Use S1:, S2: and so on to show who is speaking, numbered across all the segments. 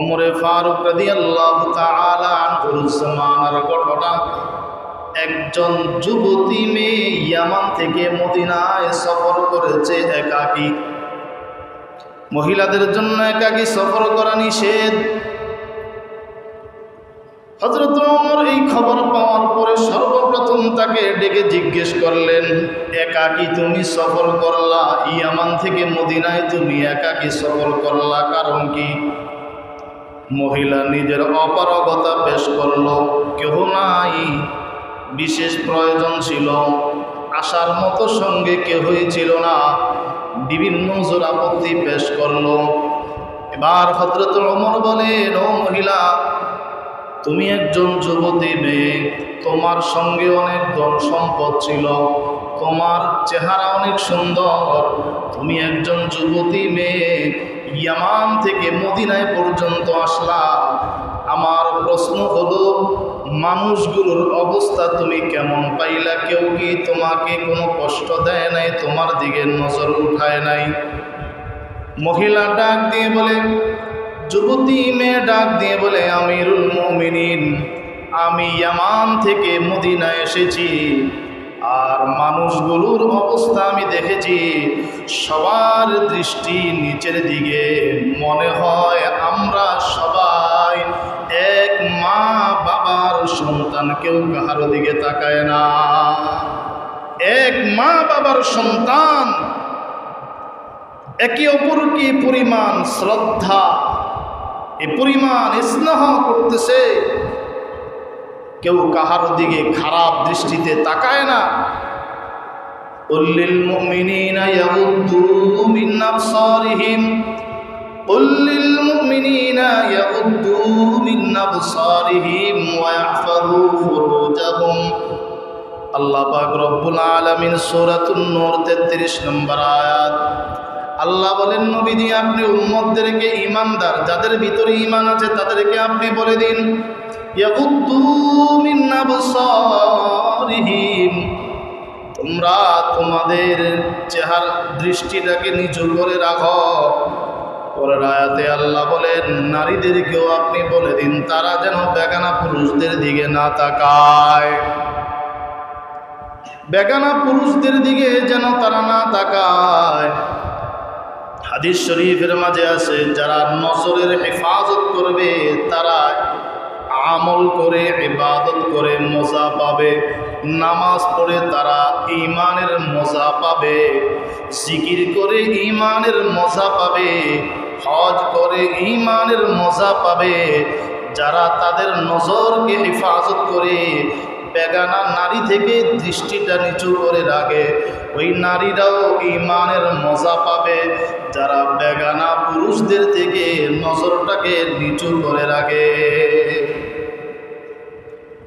S1: ওমরে ফারুক আনহুর জামানার ঘটনা। একজন যুবতী মেয়ে ইয়ামান থেকে মদিনায় সফর করেছে একাকী। মহিলাদের জন্য একাকী সফর করা নিষেধ। হজরত ওমর এই খবর পাওয়ার পরে সর্বপ্রথম তাকে ডেকে জিজ্ঞেস করলেন, একাকি তুমি সফর করলা? ইয়ামান থেকে মদিনায় তুমি একাকি সফর করলা কারণ কি? মহিলা নিজের অপারগতা পেশ করল। কেহ নাই। বিশেষ প্রয়োজন ছিল। আসার মতো সঙ্গে কেহই ছিল না। বিভিন্ন জোরাপত্তি পেশ করল। এবার হজরত ওমর বলেন ও মহিলা, তুমি একজন যুবতী মেয়ে। তোমার সঙ্গে অনেক ধন সম্পদ ছিল। তোমার চেহারা অনেক সুন্দর। তুমি একজন যুবতী মেয়ে। ইয়ামান থেকে মদিনায় পর্যন্ত আসলা আমার প্রশ্ন হলো, মানুষগুলোর অবস্থা তুমি কেমন পাইলা? কেউ কি তোমাকে কোনো কষ্ট দেয় নাই? তোমার দিকে নজর উঠায় নাই। মহিলা ডাক দিয়ে বলে, যুবতী মেয়ে ডাক দিয়ে বলে, আমিরুল মুমিনিন, আমি ইয়ামান থেকে মদিনায় এসেছি। আর মানুষগুলোর অবস্থা আমি দেখেছি, সবার দৃষ্টি নিচের দিকে। মনে হয় আমরা সবাই এক মা বাবার সন্তান, কেউ কাহারো দিকে তাকায় না। এক মা বাবার সন্তান, একে অপরকে পরিমাণ শ্রদ্ধা, এ পরিমাণ স্নেহ করতেছে কেউ কাহার দিকে খারাপ দৃষ্টিতে তাকায় না। উল্লিল মুমিনিনা ইয়াগুদ্দু মিন আবসারিহিম উল্লিল মুমিনিনা ইয়াগুদ্দু মিন আবসারিহিম ওয়া ইয়াহফাযু ফুরুজাহুম আল্লাহ পাক রব্বুল আলামিন সূরাতুন নূর 33 নম্বর আয়াত। আল্লাহ বলেন নবীজি আপনি উম্মতদেরকে ইমানদার যাদের ভিতরে ইমান আছে তাদেরকে আপনি বলে দিন। তোমরা তোমাদের চেহারা দৃষ্টিটাকে নিচু করে রাখো। পরের আয়াতে আল্লাহ বলেন, নারীদেরকেও আপনি বলে দিন, তারা যেন বেগানা পুরুষদের দিকে না তাকায়। বেগানা পুরুষদের দিকে যেন তারা না তাকায়। হাদিস শরীফের মাঝে আছে, যারা নজরের হেফাজত করবে, তারা আমল করে, ইবাদত করে মজা পাবে। নামাজ পড়ে তারা ইমানের মজা পাবে। জিকির করে ইমানের মজা পাবে। হজ করে ইমানের মজা পাবে। যারা তাদের নজরকে হেফাজত করে, বেগানা নারী থেকে দৃষ্টিটা নিচু করে রাখে, ওই নারীরাও ইমানের মজা পাবে। যারা বেগানা পুরুষদের থেকে নজরটাকে নিচু করে রাখে।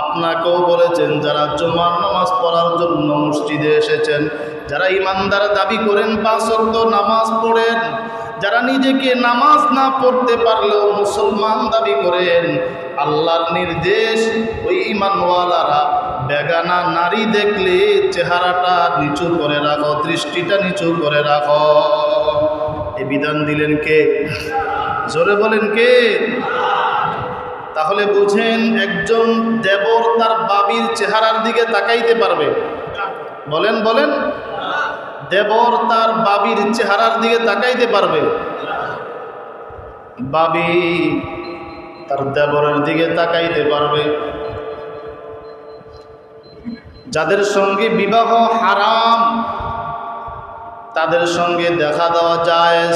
S1: আপনাকেও বলেছেন, যারা জমার নামাজ পড়ার জন্য মসজিদে এসেছেন, যারা ইমানদার দাবি করেন পাঁচ অক্ত নামাজ পড়েন, যারা নিজেকে নামাজ না পড়তে পারলেও মুসলমান দাবি করেন, আল্লাহর নির্দেশ, ওই ইমানওয়ালারা বেগানা নারী দেখলে চেহারাটা নিচু করে রাখো, দৃষ্টিটা নিচু করে রাখো। এ বিধান দিলেন কে? জোরে বলেন কে? তাহলে বুঝেন একজন দেবর তার বাবির চেহারার দিকে তাকাইতে পারবে। বলেন বলেন। দেবর তার বাবির চেহারার দিকে তাকাইতে পারবে। বাবি তার দেবরের দিকে তাকাইতে পারবে। যাদের সঙ্গে বিবাহ হারাম, তাদের সঙ্গে দেখা দেওয়া যায়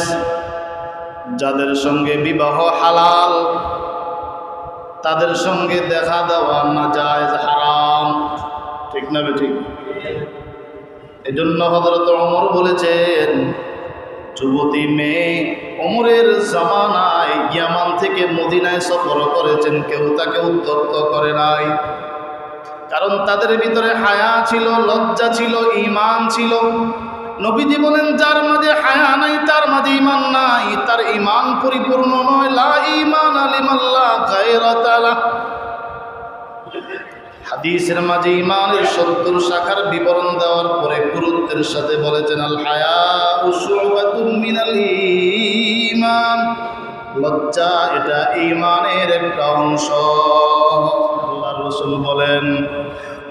S1: যাদের সঙ্গে বিবাহ হালাল তাদের সঙ্গে দেখা দেওয়া না যায় হারাম। ঠিক না ঠিক? এই জন্য হজরত অমর বলেছেন, যুবতী মেয়ে অমরের জামানায় ইয়ামান থেকে মদিনায় সফর করেছেন, কেউ তাকে উদ্যক্ত করে নাই। কারণ তাদের ভিতরে হায়া ছিল, লজ্জা ছিল ইমান ছিল। নবীজি বলেন, যার মাঝে হায়া নাই, তার মাঝে ইমান নাই। তার ইমান পরিপূর্ণ নয়। লা ইমান আলিমাল্লাহ গায়রাতালা হাদিসের মাঝে ইমানের সত্তর শাখার বিবরণ দেওয়ার পরে গুরুত্বের সাথে বলেছেন, আল হায়া মিনাল ঈমান। লজ্জা এটা ইমানের একটা অংশ। আল্লাহ রসুল বলেন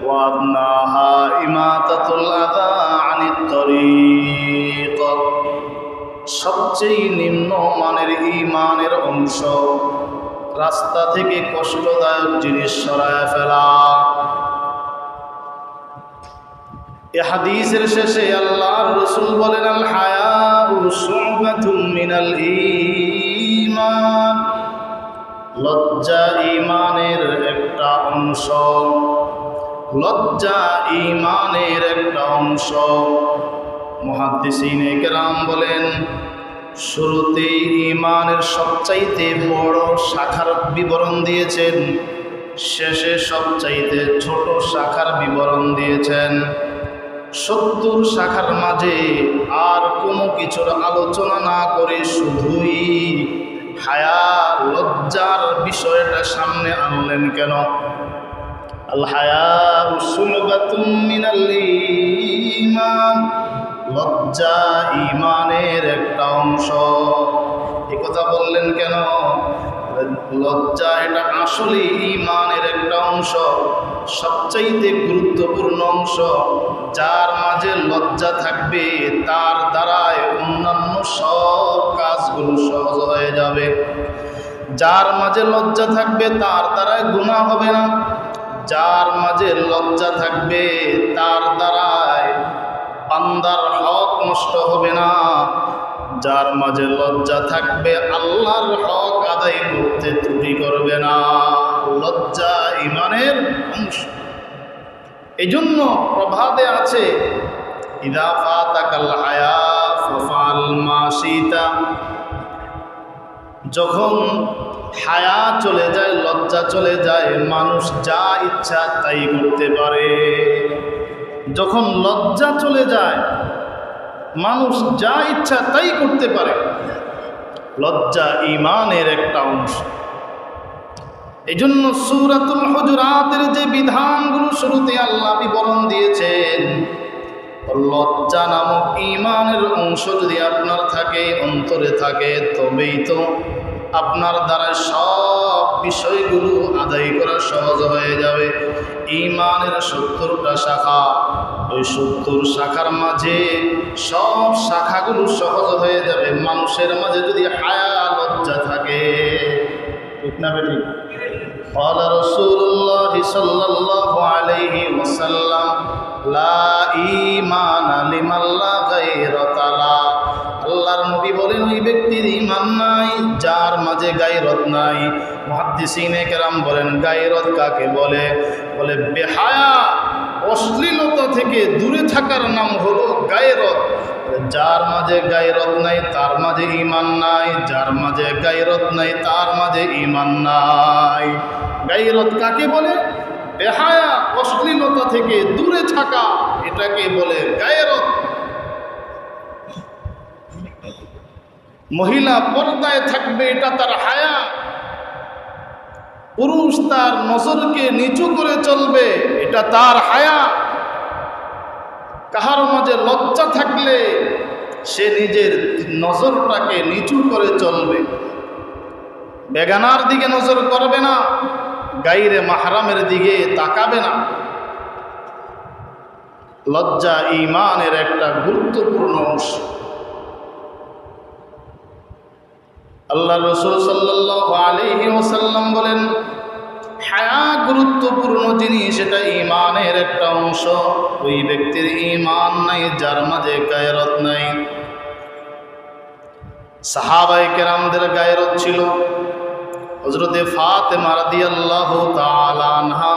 S1: ওয়াদনাহা ইমাতাতুল আযা আনিত তরিক সবচেয়ে নিম্ন মানের ইমানের অংশ রাস্তা থেকে কষ্টদায়ক জিনিস সরায় ফেলা। এ হাদিসের শেষে আল্লাহর রসুল বলেন, আল মিনাল ঈমান। লজ্জা ইমানের একটা অংশ। লজ্জা ইমানের একটা অংশ। মহাদ্দিসিন কেরাম বলেন, শুরুতে ইমানের সবচাইতে বড় শাখার বিবরণ দিয়েছেন, শেষে সবচাইতে ছোট শাখার বিবরণ দিয়েছেন। সত্তর শাখার মাঝে আর কোনো কিছুর আলোচনা না করে শুধুই হায়া, লজ্জার বিষয়টা সামনে আনলেন কেন? হায়া উসুলবাতুম মিনাল ঈমান লজ্জা ইমানের একটা অংশ। এ কথা বললেন কেন? লজ্জা এটা আসলে ইমানের একটা অংশ, সবচাইতে গুরুত্বপূর্ণ অংশ। যার মাঝে লজ্জা থাকবে, তার দ্বারায় অন্যান্য সব কাজগুলো সহজ হয়ে যাবে। যার মাঝে লজ্জা থাকবে, তার দ্বারায় গুণা হবে না। যার মাঝে লজ্জা থাকবে, তার দ্বারায় বান্দার হক নষ্ট হবে না। যার মাঝে লজ্জা থাকবে, আল্লাহর হক আদায় করতে ত্রুটি করবে না। লজ্জা ইমানের অংশ। এই জন্য প্রভাতে আছে ইদাফা তাকাল হায়া ফফাল মাসিতা যখন হায়া চলে যায়, লজ্জা চলে যায়, মানুষ যা ইচ্ছা তাই করতে পারে। যখন লজ্জা চলে যায়, মানুষ যা ইচ্ছা তাই করতে পারে। লজ্জা ইমানের একটা অংশ। এই জন্য হজুরাতের যে বিধানগুলো, শুরুতে আল্লাহ বিবরণ দিয়েছেন লজ্জা নামক ইমানের অংশ যদি আপনার থাকে, অন্তরে থাকে, তবেই তো আপনার দ্বারা সব বিষয়গুলো আদায় করা সহজ হয়ে যাবে। ইমানের সত্তরটা শাখা, ওই সত্তর শাখার মাঝে সব শাখাগুলো সহজ হয়ে যাবে। মানুষের মাঝে যদি হায়া লজ্জা থাকে, ঠিক না বেটি قال رسول الله صلى الله عليه وسلم لا إيمان لمن لا غيرة له আল্লাহর নবী বলেন ওই ব্যক্তির ইমান নাই যার মাঝে গায়রত নাই মহাদ্দিসিনে কেরাম বলেন গায়রত কাকে বলে বলে বেহায়া অশ্লীলতা থেকে দূরে থাকার নাম হলো গায়রত যার মাঝে গায়রত নাই, তার মাঝে ইমান নাই। যার মাঝে গায়রত নাই, তার মাঝে ইমান নাই। গায়রত কাকে বলে? বেহায়া, অশ্লীলতা থেকে দূরে থাকা, এটাকে বলে গায়রত। মহিলা পর্দায় থাকবে, এটা তার হায়া। পুরুষ তার নজরকে নিচু করে চলবে, এটা তার হায়া। কাহার মাঝে লজ্জা থাকলে সে নিজের নজরটাকে নিচু করে চলবে। বেগানার দিকে নজর করবে না, গাইরে মাহারামের দিকে তাকাবে না। লজ্জা ইমানের একটা গুরুত্বপূর্ণ অংশ। আল্লাহ রসুল ওসাল্লাম বলেন, হায়া গুরুত্বপূর্ণ জিনিস এটা ইমানের একটা অংশ। ওই ব্যক্তির ইমান নাই, যার মাঝে গায়রত নাই। সাহাবাই কেরামদের গায়রত ছিল। হজরতে ফাতে মারাদি আল্লাহ তালানহা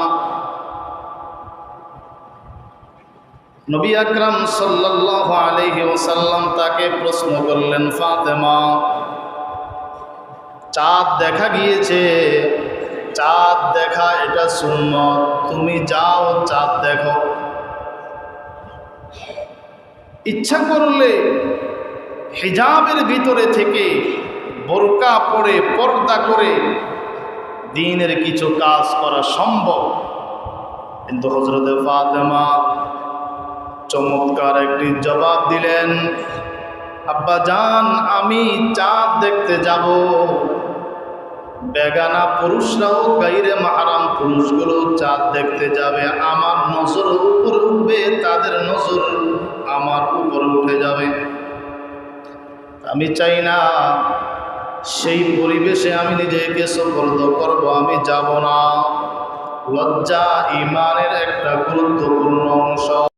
S1: নবী আকরাম সাল্লাহ আলহি ওসাল্লাম তাকে প্রশ্ন করলেন, ফাতেমা, চাঁদ দেখা গিয়েছে। চাঁদ দেখা এটা সুন্নত। তুমি যাও, চাঁদ দেখো। ইচ্ছা করলে হিজাবের ভিতরে থেকে বোরকা পরে, পর্দা করে দিনের কিছু কাজ করা সম্ভব। কিন্তু হজরত ফাতেমা চমৎকার একটি জবাব দিলেন, আব্বা জান, আমি চাঁদ দেখতে যাব। বেগানা পুরুষরাও গাইরে মাহারাম পুরুষগুলো চাঁদ দেখতে যাবে। আমার নজর উপরে উঠবে, তাদের নজর আমার উপরে উঠে যাবে। আমি চাই না। সেই পরিবেশে আমি নিজেকে সফর্দ করব, আমি যাব না। লজ্জা ইমানের একটা গুরুত্বপূর্ণ অংশ।